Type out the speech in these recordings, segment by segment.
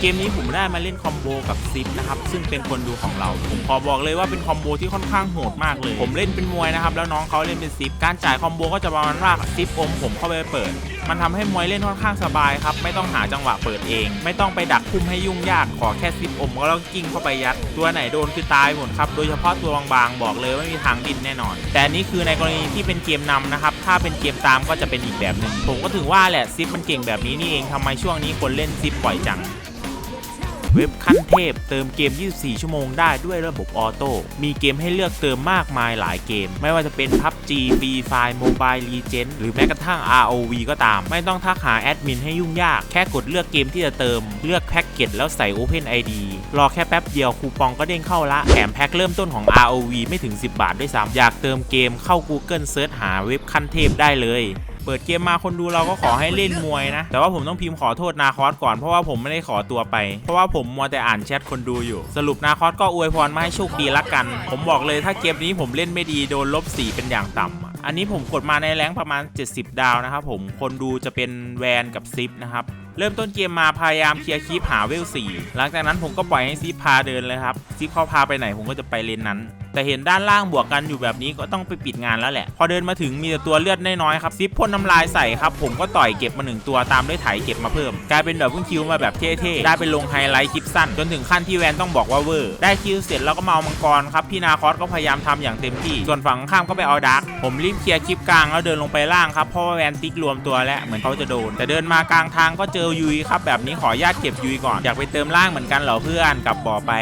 เกมนี้ผมได้มาเล่นคอมโบกับซิปนะครับซึ่งเป็นคนดูของเรา ผมขอบอกเลยว่าเป็นคอมโบที่ค่อนข้างโหดมากเลย ผมเล่นเป็นมวยนะครับแล้วน้องเขาเล่นเป็นซิปการจ่ายคอมโบก็จะประมาณว่าซิปอมผมเข้าไปเปิด มันทำให้มวยเล่นค่อนข้างสบายครับไม่ต้องหาจังหวะเปิดเอง ไม่ต้องไปดักคุมให้ยุ่งยากขอแค่ซิปอมก็แล้วกิ้งเข้าไปยัด ตัวไหนโดนคือตายหมดครับโดยเฉพาะตัวบางๆบอกเลยว่าไม่มีทางดินแน่นอน แต่นนี้คือในกรณีที่เป็นเกมนำนะครับถ้าเป็นเกมตามก็จะเป็นอีกแบบหนึ่งผมก็ถึงว่าแหละซิปมันเก่งแบบนี้นี่เองทำไมช่วงนี้คนเล่นซิปบ่อยจัง เว็บขั้นเทพ เติมเกม 24 ชั่วโมงได้ด้วยระบบออโต้ มีเกมให้เลือกเติมมากมายหลายเกม ไม่ว่าจะเป็น PUBG Free Fire Mobile Legends หรือแม้กระทั่ง ROV ก็ตาม ไม่ต้องทักหาแอดมินให้ยุ่งยาก แค่กดเลือกเกมที่จะเติม เลือกแพ็กเกจแล้วใส่ Open ID รอแค่แป๊บเดียวคูปองก็เด้งเข้าละ แถมแพ็คเริ่มต้นของ ROV ไม่ถึง 10 บาทด้วยซ้ำอยากเติมเกมเข้า Google เซิร์ชหาเว็บขั้นเทพได้เลย เปิดเกมมาคนดูเราก็ขอให้เล่นมวยนะ แต่ว่าผมต้องพิมพ์ขอโทษนาคอสก่อนเพราะว่าผมไม่ได้ขอตัวไป เพราะว่าผมมัวแต่อ่านแชทคนดูอยู่ สรุปนาคอสก็อวยพรมาให้โชคดีละกัน ผมบอกเลยถ้าเกมนี้ผมเล่นไม่ดีโดนลบ4เป็นอย่างต่ำอะอันนี้ผมกดมาในแรงประมาณ 70 ดาวนะครับผม คนดูจะเป็นแวนกับซิปนะครับ เริ่มต้นเกมมาพยายามเคลียร์คีปหาเวล4หลังจากนั้นผมก็ปล่อยให้ซิปพาเดินเลยครับ ซิปเขาพาไปไหนผมก็จะไปเลนนั้นแต่เห็นด้านล่างบวกกันอยู่แบบนี้ก็ต้องไปปิดงานแล้วแหละ พอเดินมาถึงมีแต่ตัวเลือดน้อยๆครับซิปพ่นน้ำลายใส่ครับผมก็ต่อยเก็บมาหนึ่งตัวตามด้วยไถเก็บมาเพิ่ม กลายเป็นแบบพุ่งคิวมาแบบเท่ๆ ได้เป็นลงไฮไลท์คลิปสั้น จนถึงขั้นที่แวนต้องบอกว่าเวอร์ได้คิวเสร็จแล้วก็มาเอามังกรครับพี่นาคอสก็พยายามทำอย่างเต็มที่ ส่วนฝั่งข้ามก็ไปเอาดาร์กผมรีบเคลียร์คลิปกลางแล้วเดินลงไปล่างครับเพราะว่าแวนติ๊กรวมตัวแล้วเหมือนเขาจะโดน แต่เดินมากลางทางก็เจอยุยครับแบบนี้ขอญาตเก็บยุยก่อนอยากไปเติมล่างเหมือนกันเหรอเพื่อนกลับบ่อไป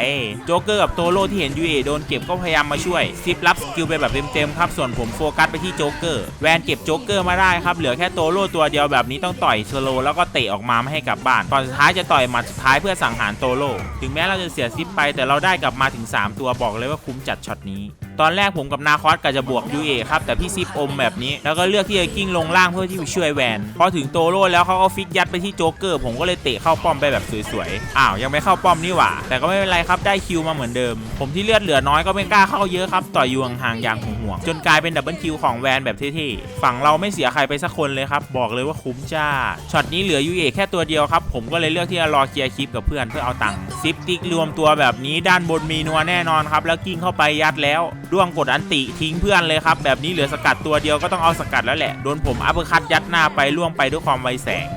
โจ๊กเกอร์กับโตโร่ที่เห็นยูเอโดนเก็บก็พยายามมาช่วยซิปรับสกิลไปแบบเต็มๆครับส่วนผมโฟกัสไปที่โจ๊กเกอร์แวนเก็บโจ๊กเกอร์มาได้ครับเหลือแค่โตโร่ตัวเดียวแบบนี้ต้องต่อยสโลแล้วก็เตะออกมาไม่ให้กลับบ้านก่อนสุดท้ายจะต่อยหมัดสุดท้ายเพื่อสังหารโตโร่ถึงแม้เราจะเสียซิปไปแต่เราได้กลับมาถึง 3 ตัวบอกเลยว่าคุ้มจัดช็อตนี้ ตอนแรกผมกับนาคอสก็จะบวกยูเอครับแต่พี่ซิปอมแบบนี้ แล้วก็เลือกที่จะกิ้งลงล่างเพื่อที่จะช่วยแวนพอถึงโตโร่แล้วเขาก็ฟิกยัดไปที่โจ๊กเกอร์ผมก็เลยเตะเข้าป้อมไปแบบสวยๆอ้าวยังไม่เข้าป้อมนี่หว่า แต่ก็ไม่เป็นไรครับได้คิวมาเหมือนเดิม ผมที่เลือดเหลือน้อยก็ไม่กล้าเข้าเยอะครับต่อยยู่ห่างอย่างห่วงจนกลายเป็นดับเบิลคิวของแวนแบบเท่ๆฝั่งเราไม่เสียใครไปสักคนเลยครับบอกเลยว่าคุ้มจ้าช็อตนี้เหลือยูเอแค่ตัวเดียวครับผมก็เลยเลือกที่จะรอเคลียร์คลิปกับเพื่อนเพื่อเอาตังค์ซิปติกรวมตัวแบบนี้ด้านบนมีนัวแน่นอนครับแล้วกิ้งเข้าไปยัดแล้วด้วงกดอันติทิ้งเพื่อนเลยครับ แบบนี้เหลือสกัดตัวเดียวก็ต้องเอาสกัดแล้วแหละ โดนผมอัปเปอร์คัตยัดหน้าไปล่วงไปด้วยความไวแสง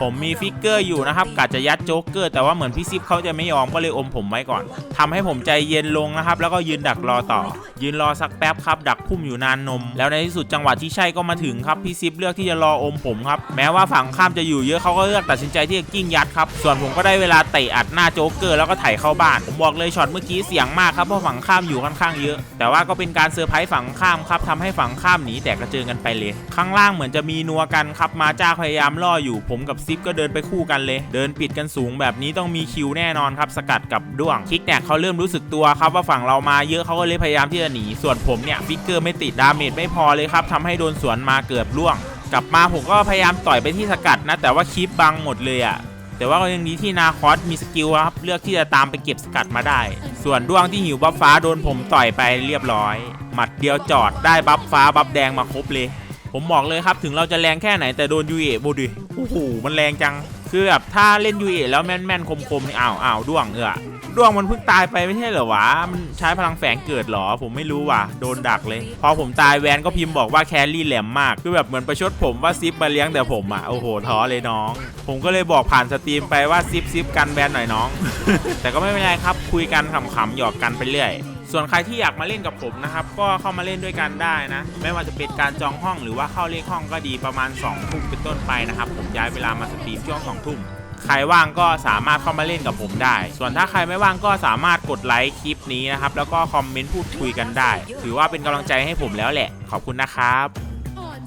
ผมมีฟิกเกอร์อยู่นะครับกะจะยัดโจ๊กเกอร์แต่ว่าเหมือนพี่ซิปเขาจะไม่ยอมก็เลยอมผมไว้ก่อนทำให้ผมใจเย็นลงนะครับ แล้วก็ยืนดักรอต่อ ยืนรอสักแป๊บครับ ดักพุ่มอยู่นานนม แล้วในที่สุดจังหวะที่ใช่ก็มาถึงครับพี่ซิปเลือกที่จะรออมผมครับแม้ว่าฝั่งข้ามจะอยู่เยอะเขาก็เลือกตัดสินใจที่จะกิ้งยัดครับส่วนผมก็ได้เวลาเตะอัดหน้าโจ๊กเกอร์แล้วก็ไถเข้าบ้านผมบอกเลยช็อตเมื่อกี้เสียงมากครับเพราะฝั่งข้ามอยู่ค่อนข้างเยอะ แต่ว่าก็เป็นการเซอร์ไพรส์ฝั่งข้ามครับทำให้ฝั่งข้ามหนีแตกกระเจิงกันไปเลย ข้างล่างเหมือนจะมีนัวกันครับมาจ้าพยายามล่ออยู่ผมกับซปก็เดินไปคู่กันเลย เดินปิดกันสูงแบบนี้ต้องมีคิวแน่นอนครับ สกัดกับด้วงคิกแนกเขาเริ่มรู้สึกตัวครับว่าฝั่งเรามาเยอะเขาก็เลยพยายามที่จะหนี ส่วนผมเนี่ยฟิกเกอร์ไม่ติดดาเมจไม่พอเลยครับทำให้โดนสวนมาเกือบล่วง กลับมาผมก็พยายามต่อยไปที่สกัดนะ แต่ว่าคลิปบังหมดเลยอะแต่ว่าก็ยังดีที่นาคอสมีสกิลครับเลือกที่จะตามไปเก็บสกัดมาได้ ส่วนด้วงที่หิวบัฟฟ้าโดนผมต่อยไปเรียบร้อย หมัดเดียวจอดได้บัฟฟ้าบัฟแดงมาครบเลย ผมบอกเลยครับถึงเราจะแรงแค่ไหนแต่โดนยูเอะบูดิโอ้โหมันแรงจังคือแบบถ้าเล่นยูเอะแล้วแม่นแม่นคมคมนี่อ้าวอ้าวด้วงเออด้วงมันเพิ่งตายไปไม่ใช่เหรอวะมันใช้พลังแฝงเกิดเหรอ ผมไม่รู้ว่ะโดนดักเลย พอผมตายแวนก็พิมพ์บอกว่าแครี่แหลมมากคือแบบเหมือนประชดผมว่าซิปมาเลี้ยงแต่ผมอะโอ้โหท้อเลยน้อง ผมก็เลยบอกผ่านสตรีมไปว่าซิปซิปกันแวนหน่อยน้อง แต่ก็ไม่เป็นไรครับคุยกันขำๆหยอกกันไปเรื่อย ส่วนใครที่อยากมาเล่นกับผมนะครับ ก็เข้ามาเล่นด้วยกันได้นะ ไม่ว่าจะเป็นการจองห้องหรือว่าเข้าเลขห้องก็ดีประมาณ2ทุ่มเป็นต้นไปนะครับ ผมย้ายเวลามาสตรีมช่วง2ทุ่มใครว่างก็สามารถเข้ามาเล่นกับผมได้ ส่วนถ้าใครไม่ว่างก็สามารถกดไลค์คลิปนี้นะครับ แล้วก็คอมเมนต์พูดคุยกันได้ ถือว่าเป็นกำลังใจให้ผมแล้วแหละ ขอบคุณนะครับ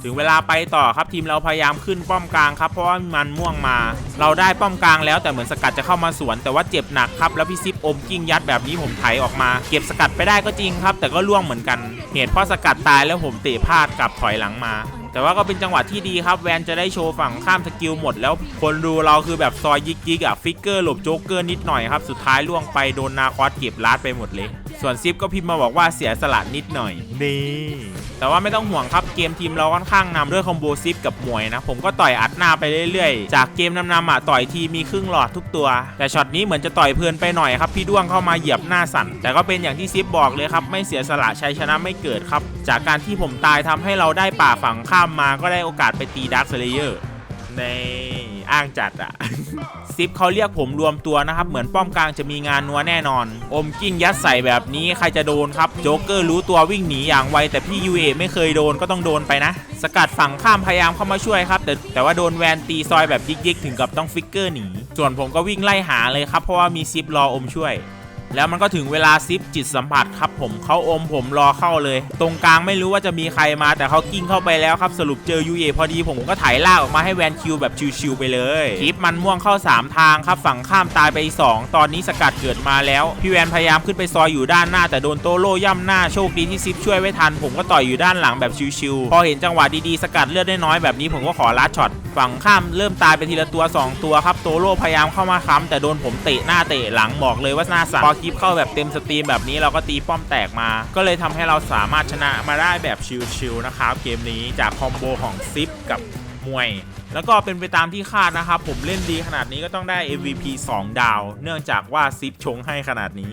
ถึงเวลาไปต่อครับทีมเราพยายามขึ้นป้อมกลางครับเพราะว่ามันม่วงมา เราได้ป้อมกลางแล้วแต่เหมือนสกัดจะเข้ามาสวน แต่ว่าเจ็บหนักครับแล้วพี่ซิปอมกิ้งยัดแบบนี้ผมไถออกมา เก็บสกัดไปได้ก็จริงครับ แต่ก็ล่วงเหมือนกัน เหตุเพราะสกัดตายแล้วผมเตะพลาดกลับถอยหลังมา แต่ว่าก็เป็นจังหวะที่ดีครับแวนจะได้โชว์ฝั่งข้ามสกิลหมด แล้วคนดูเราคือแบบซอยยิกยิกๆอะฟิกเกอร์หลบโจ๊กเกอร์นิดหน่อยครับสุดท้ายล่วงไปโดนนาคอสเก็บลาดไปหมดเลย ส่วนซิปก็พิมพ์มาบอกว่าเสียสละนิดหน่อยนี่ แต่ว่าไม่ต้องห่วงครับเกมทีมเราค่อนข้างนำด้วยคอมโบซิปกับมวยนะ ผมก็ต่อยอัดหน้าไปเรื่อยๆ จากเกมนำๆอะต่อยทีมีครึ่งหลอดทุกตัว แต่ช็อตนี้เหมือนจะต่อยเพลินไปหน่อยครับ พี่ด้วงเข้ามาเหยียบหน้าสั่นแต่ก็เป็นอย่างที่ซิปบอกเลยครับ ไม่เสียสละชัยชนะไม่เกิดครับ จากการที่ผมตายทำให้เราได้ป่าฝั่งข้ามมาก็ได้โอกาสไปตีดาร์คเซเลเยอร์ในอ้างจัดอะ ซิปเขาเรียกผมรวมตัวนะครับ เหมือนป้อมกลางจะมีงานนัวแน่นอน อมกิ้งยัดใส่แบบนี้ใครจะโดนครับ โจ๊กเกอร์รู้ตัววิ่งหนีอย่างไว แต่พี่ยูเอไม่เคยโดนก็ต้องโดนไปนะ สกัดฝั่งข้ามพยายามเข้ามาช่วยครับ แต่แต่ว่าโดนแวนตีซอยแบบยิกๆ ถึงกับต้องฟิกเกอร์หนี ส่วนผมก็วิ่งไล่หาเลยครับ เพราะว่ามีซิปรออมช่วย แล้วมันก็ถึงเวลาซิปจิตสัมผัสครับผมเขาอมผมรอเข้าเลย ตรงกลางไม่รู้ว่าจะมีใครมาแต่เขากิ้งเข้าไปแล้วครับ สรุปเจอยูเอพอดีผมก็ถ่ายลากออกมาให้แวนคิวแบบชิวๆไปเลยคลิปมันม่วงเข้า 3 ทางครับฝั่งข้ามตายไป 2 ตอนนี้สกัดเกิดมาแล้ว พี่แวนพยายามขึ้นไปซอยอยู่ด้านหน้าแต่โดนโตโร่ย่ำหน้าโชคดีที่ซิปช่วยไว้ทัน ผมก็ต่อยอยู่ด้านหลังแบบชิวๆพอเห็นจังหวะดีๆสกัดเลือดได้น้อยแบบนี้ผมก็ขอลัดช็อตฝั่งข้ามเริ่มตายไปทีละตัว 2 ตัวครับโตโร่พยายามเข้ามาค้ำแต่โดนผมเตะหน้าเตะหลังบอกเลยว่าหน้าสั่นพอคลิปเข้าแบบเต็มสตรีมแบบนี้เราก็ตีป้อมแตกมา ก็เลยทำให้เราสามารถชนะมาได้แบบชิวๆนะครับเกมนี้จากคอมโบของซิปกับมวยแล้วก็เป็นไปตามที่คาดนะครับ ผมเล่นดีขนาดนี้ก็ต้องได้ MVP 2 ดาว เนื่องจากว่าซิปชงให้ขนาดนี้